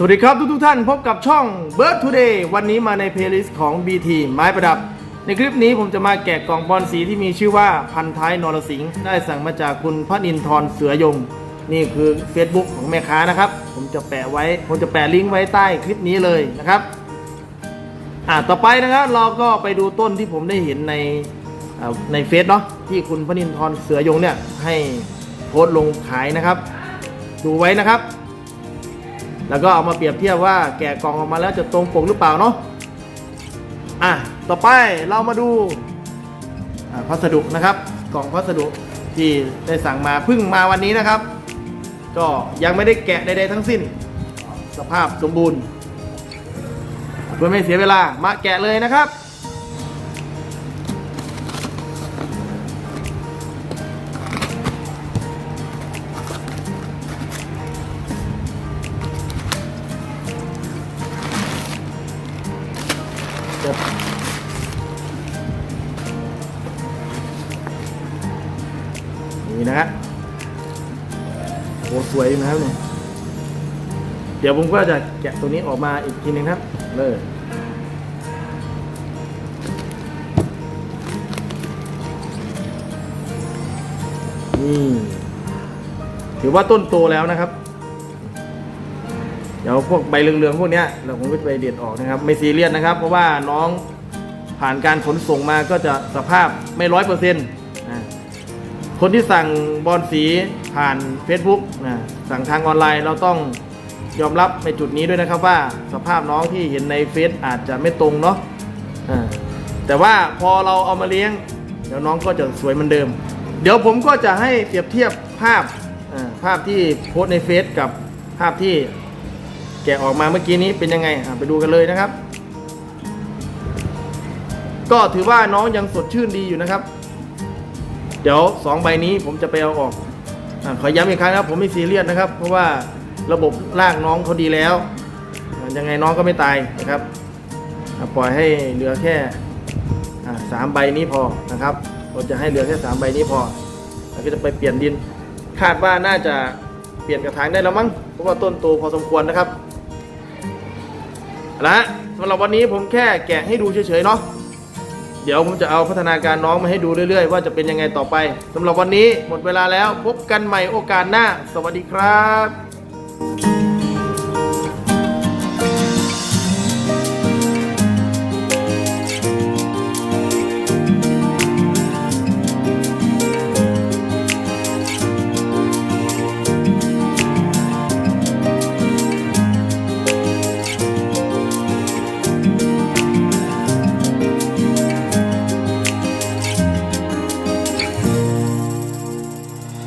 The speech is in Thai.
สวัสดีครับทุกทุกท่านพบกับช่อง Bird Today วันนี้มาในเพลย์ลิสต์ของ BT ไม้ประดับ ในคลิปนี้ผมจะมาแกะกล่องบอลสีที่มีชื่อว่าพันท้ายนรสิงห์ได้สั่งมาจากคุณพระนินทร์เสือยง นี่คือ Facebook ของแม่ค้านะครับ ผมจะแปะไว้ ผมจะแปะลิงก์ไว้ใต้คลิปนี้เลยนะครับอ่าต่อไปนะครับเราก็ไปดูต้นที่ผมได้เห็นในในเฟซเนาะที่คุณพระนินทร์เสือยงเนี่ยให้โพสต์ลงขายนะครับ ดูไว้นะครับ แล้วก็เอามาเปรียบเทียบว่าแกะกล่องออกมาแล้วจะตรงปกหรือเปล่าเนาะอะต่อไปเรามาดูอ่าพัสดุนะครับ กล่องพัสดุที่ได้สั่งมาเพิ่งมาวันนี้นะครับ ก็ยังไม่ได้แกะใดๆทั้งสิ้น สภาพสมบูรณ์เพื่อไม่เสียเวลามาแกะเลยนะครับ นะฮะโหสวยอยู่นะครับเนี่ยเดี๋ยวผมก็จะแกะตัวนี้ออกมาอีกทีหนึงครับ เลยนี่ถือว่าต้นโตแล้วนะครับ เดี๋ยวพวกใบเหลืองๆพวกนี้เราคงไม่ไปเด็ดออกนะครับ ไม่ซีเรียสนะครับ เพราะว่าน้องผ่านการขนส่งมาก็จะสภาพไม่ร้อยเปอร์เซ็นต์ คนที่สั่งบอลสีผ่าน Facebook นะสั่งทางออนไลน์เราต้องยอมรับในจุดนี้ด้วยนะครับว่าสภาพน้องที่เห็นในเฟซอาจจะไม่ตรงเนาะแต่ว่าพอเราเอามาเลี้ยง เดี๋ยวน้องก็จะสวยเหมือนเดิม เดี๋ยวผมก็จะให้เปรียบเทียบภาพภาพที่โพสในเฟซกับภาพที่แกะออกมาเมื่อกี้นี้เป็นยังไงไปดูกันเลยนะครับ ก็ถือว่าน้องยังสดชื่นดีอยู่นะครับ ดี๋ยวสองใบนี้ผมจะไปเอาออกอขอย้ำอีกครั้งนะครับผมไม่ซีเรียสนะครับ เพราะว่าระบบรางน้องเขาดีแล้วยังไงน้องก็ไม่ตายนะครับปล่อยให้เหลือแค่สามใบนี้พอนะครับเราจะให้เหลือแค่สามใบนี้พอแล้วก็จะไปเปลี่ยนดิน คาดว่าน่าจะเปลี่ยนกระถางได้แล้วมั้งเพราะว่าต้นโตพอสมควรนะครับเอาละสำหรับวันนี้ผมแค่แกะให้ดูเฉยๆเนาะ เดี๋ยวผมจะเอาพัฒนาการน้องมาให้ดูเรื่อยๆ ว่าจะเป็นยังไงต่อไปสำหรับวันนี้หมดเวลาแล้วพบกันใหม่โอกาสหน้า สวัสดีครับ